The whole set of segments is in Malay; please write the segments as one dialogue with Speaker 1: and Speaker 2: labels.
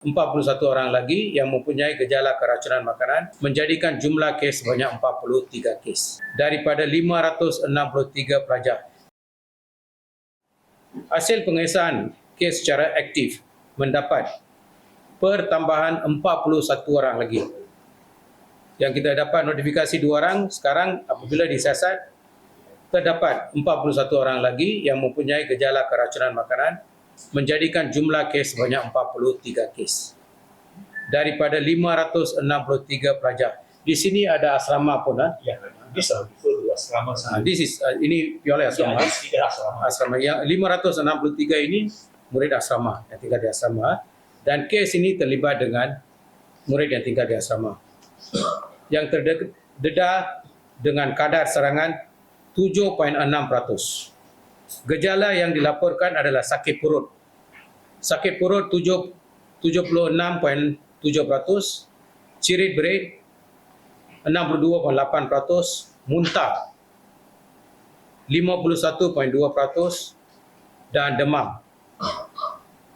Speaker 1: 41 orang lagi yang mempunyai gejala keracunan makanan menjadikan jumlah kes sebanyak 43 kes daripada 563 pelajar. Hasil pengesahan kes secara aktif mendapat pertambahan 41 orang lagi. Yang kita dapat notifikasi dua orang, sekarang apabila disiasat, terdapat 41 orang lagi yang mempunyai gejala keracunan makanan menjadikan jumlah kes sebanyak 43 kes. Daripada 563 pelajar. Di sini ada asrama pun. Ha?
Speaker 2: Ya, asrama sendiri.
Speaker 1: this is, uh, ini Pioleh
Speaker 2: Ya,
Speaker 1: asrama.
Speaker 2: tidak asrama.
Speaker 1: asrama. Yang 563 ini murid asrama yang tinggal di asrama dan kes ini terlibat dengan murid yang tinggal di asrama yang terdedah dengan kadar serangan 7.6%. Gejala yang dilaporkan adalah sakit perut. Sakit perut 7 76.7%, cirit berit 62.8%, muntah 51.2% dan demam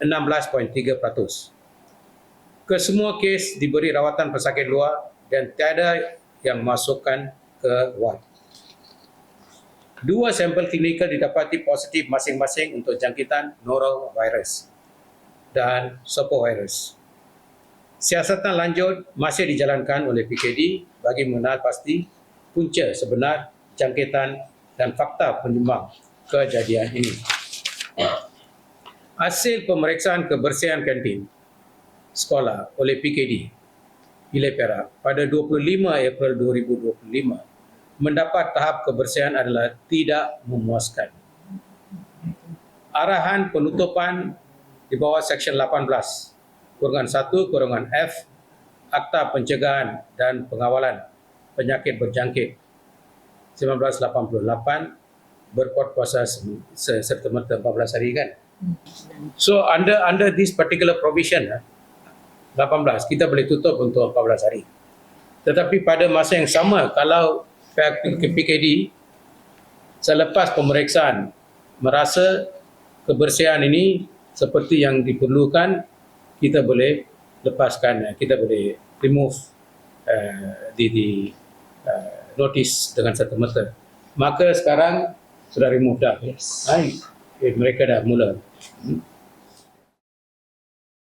Speaker 1: 16.3%. Kesemua kes diberi rawatan pesakit luar dan tiada yang masukkan ke ward. Dua sampel klinikal didapati positif masing-masing untuk jangkitan norovirus dan sopovirus. Siasatan lanjut masih dijalankan oleh PKD bagi mengenal pasti punca sebenar jangkitan dan fakta penyumbang kejadian ini. Hasil pemeriksaan kebersihan kantin sekolah oleh PKD Pilih Perak pada 25 April 2025 mendapat tahap kebersihan adalah tidak memuaskan. Arahan penutupan di bawah Seksyen 18 kurungan 1 kurungan F Akta Pencegahan dan Pengawalan Penyakit Berjangkit 1988 berkuat kuasa se- serta-merta 14 hari kan. So under under this particular provision ah, 18 kita boleh tutup untuk 14 hari. Tetapi pada masa yang sama kalau PKD selepas pemeriksaan merasa kebersihan ini seperti yang diperlukan kita boleh lepaskan kita boleh remove uh, di di uh, notice dengan serta-merta. Maka sekarang sudah remove dah.
Speaker 2: Yes.
Speaker 1: Hai, eh, mereka dah mula. Hmm.